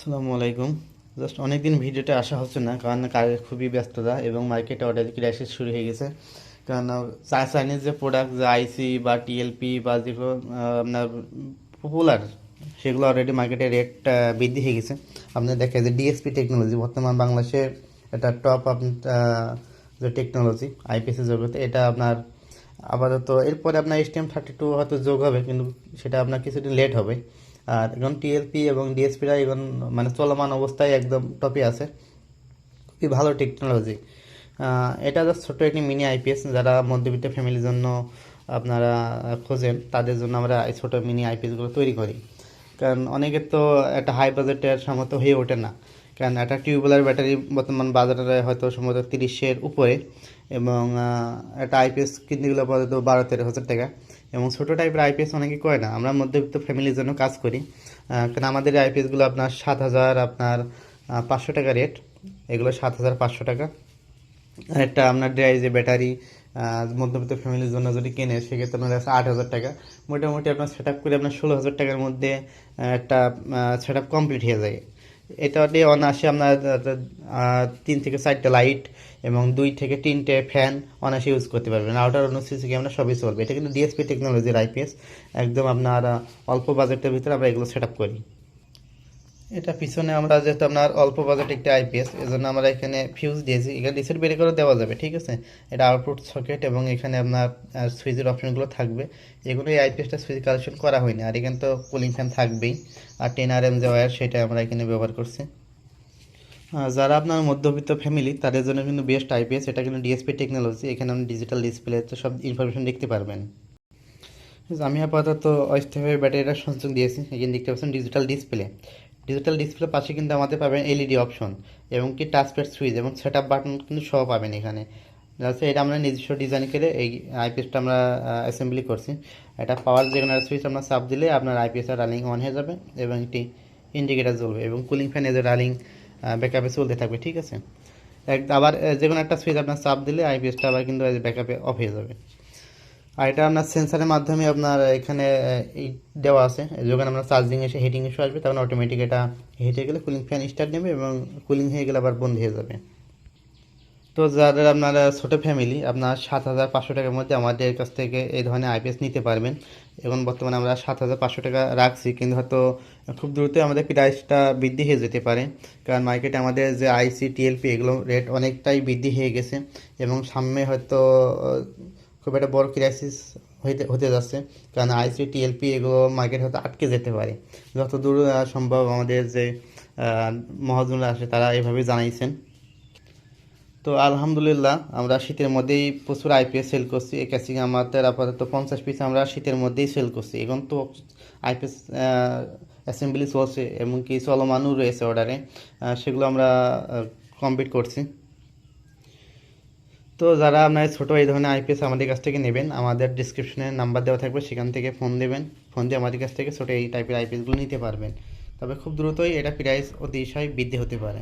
আসসালামু আলাইকুম। জাস্ট অনেকদিন ভিডিওতে আসা হচ্ছে না, কারণ কাজের খুবই ব্যস্ততা এবং মার্কেটে অর্ডার ক্রাইসিস শুরু হয়ে গেছে। কারণ চাইনিজ যে প্রোডাক্ট যে আইসি বা টিএলপি বা যেগুলো আপনার পপুলার সেগুলো অলরেডি মার্কেটে রেট বৃদ্ধি হয়ে গেছে। আপনার দেখে যে ডিএসপি টেকনোলজি বর্তমান বাংলাদেশে এটা টপ আপনার যে টেকনোলজি আইপিএসের জগতে, এটা আপনার আপাতত, এরপরে আপনার S T M thirty two হয়তো যোগ হবে, কিন্তু সেটা আপনার কিছুদিন লেট হবে। আর এখন টিএলপি এবং ডিএসপিরা এখন মানে চলমান অবস্থায় একদম টপে আছে। খুবই ভালো টেকনোলজি এটা জাস্ট ছোটো একটি মিনি আইপিএস যারা মধ্যবিত্ত ফ্যামিলির জন্য আপনারা খোঁজেন, তাদের জন্য আমরা এই ছোটো মিনি আইপিএসগুলো তৈরি করি। কারণ অনেকের তো একটা হাই বাজেটের সামর্থ্য হয়ে ওঠে না। কারণ একটা টিউবওয়েলের ব্যাটারি বর্তমান বাজারে হয়তো সম্ভবত তিরিশের উপরে এবং একটা আইপিএস কিনতে গেলে আপাতত বারো, তেরো হাজার টাকা। এবং ছোটো টাইপের আইপিএস অনেকে করে না। আমরা মধ্যবিত্ত ফ্যামিলির জন্য কাজ করি। কারণ আমাদের আইপিএসগুলো আপনার সাত হাজার, আপনার পাঁচশো টাকা রেট। এগুলো সাত হাজার, পাঁচশো টাকা। আর একটা আপনার ড্রাই যে ব্যাটারি মধ্যবিত্ত ফ্যামিলির জন্য যদি কেনে, সেক্ষেত্রে আপনার আছে আট হাজার টাকা। মোটামুটি আপনার সেট করে আপনার ষোলো হাজার টাকার মধ্যে একটা সেট কমপ্লিট হয়ে যায়। এটা দিয়ে অনায়াসে আপনার তিন থেকে চারটে লাইট এবং দুই থেকে তিনটে ফ্যান অনায়াসে ইউজ করতে পারবেন। আউটার অন্য সিসি ক্যামেরা সবই চলবে। এটা কিন্তু ডিএসপি টেকনোলজির আইপিএস একদম আপনার অল্প বাজেটের ভিতরে আমরা এগুলো সেট করি। এটা পিছনে আমরা যেহেতু আপনার অল্প বাজেট একটা আইপিএস এজন্য আমরা এখানে ফিউজ দিয়েছি। এখানে রিসেট বের করে দেওয়া যাবে, ঠিক আছে? এটা আউটপুট সকেট এবং এখানে আপনার সুইচের অপশনগুলো থাকবে। এগুলো এই আইপিএসটা সুইচ কালেকশন করা হয়নি। আর এখানে তো কুলিং ফ্যান থাকবেই। আর টেন আর এম যে ওয়্যার সেটা আমরা এখানে ব্যবহার করছি। যারা আপনার মধ্যবিত্ত ফ্যামিলি তাদের জন্য কিন্তু বেস্ট আইপিএস এটা কিন্তু ডিএসপি টেকনোলজি এখানে আপনি ডিজিটাল ডিসপ্লে তো সব ইনফরমেশন দেখতে পারবেন। আমি আপাতত অস্থায়ী ব্যাটারিটা সংযোগ দিয়েছি। এখানে দেখতে পাচ্ছেন ডিজিটাল ডিসপ্লে ডিজিটাল ডিসপ্লে পাশে কিন্তু আমাদের পাবেন এলইডি অপশন এবং কি টাচপ্যাড সুইচ এবং সেট আপ বাটন কিন্তু সহ পাবেন এখানে। যাচ্ছে এটা আমরা নিজস্ব ডিজাইন করে এই আইপিএসটা আমরা অ্যাসেম্বলি করছি। এটা পাওয়ার যে সুইচ আমরা চাপ দিলে আপনার আইপিএসটা রানিং অন হয়ে যাবে এবং একটি ইন্ডিকেটার জ্বলবে এবং কুলিং ফ্যান এদের রানিং ব্যাকআপে চলতে থাকবে, ঠিক আছে? আবার যে কোনো একটা সুইচ আপনার চাপ দিলে আইপিএসটা আবার কিন্তু ব্যাকআপে অফ হয়ে যাবে। আর এটা আপনার সেন্সারের মাধ্যমে আপনার এখানে এই দেওয়া আছে। যখন আপনার চার্জিং এসে হিটিং ইস্যু আসবে, তখন অটোমেটিক এটা হিটে গেলে কুলিং ফ্যান স্টার্ট নেবে এবং কুলিং হয়ে গেলে আবার বন্ধ হয়ে যাবে। তো যাদের আপনার ছোটো ফ্যামিলি আপনার সাত হাজার পাঁচশো টাকার মধ্যে আমাদের কাছ থেকে এই ধরনের আইপিএস নিতে পারবেন। এখন বর্তমানে আমরা সাত হাজার পাঁচশো টাকা রাখছি, কিন্তু হয়তো খুব দ্রুতই আমাদের প্রাইসটা বৃদ্ধি হয়ে যেতে পারে। কারণ মার্কেটে আমাদের যে আইসি টিএলপি এগুলো রেট অনেকটাই বৃদ্ধি হয়ে গেছে। এবং সামনে হয়তো খুব একটা বড় ক্রাইসিস হইতে, হতে যাচ্ছে। কারণ আইসি টিএলপি এগুলো মার্কেট হয়তো আটকে যেতে পারে। যত দূর সম্ভব আমাদের যে মহাজনরা আসে তারা এভাবে জানাইছেন। তো আলহামদুলিল্লাহ, আমরা শীতের মধ্যেই প্রচুর আইপিএস সেল করছি। ক্যাসিং আমাদের আপাতত পঞ্চাশ পিস আমরা শীতের মধ্যেই সেল করছি। এখন তো আইপিএস অ্যাসেম্বলি চলছে, এমনকি চলমানও রয়েছে অর্ডারে সেগুলো আমরা কমপ্লিট করছি। তো যারা আপনার ছোটো এই ধরনের আইপিএস আমাদের কাছ থেকে নেবেন, আমাদের ডিসক্রিপশনে নাম্বার দেওয়া থাকবে, সেখান থেকে ফোন দেবেন ফোন দিয়ে আমাদের কাছ থেকে ছোটো এই টাইপের আইপিএসগুলো নিতে পারবেন। তবে খুব দ্রুতই এটা প্রাইস অতিশয় বৃদ্ধি হতে পারে।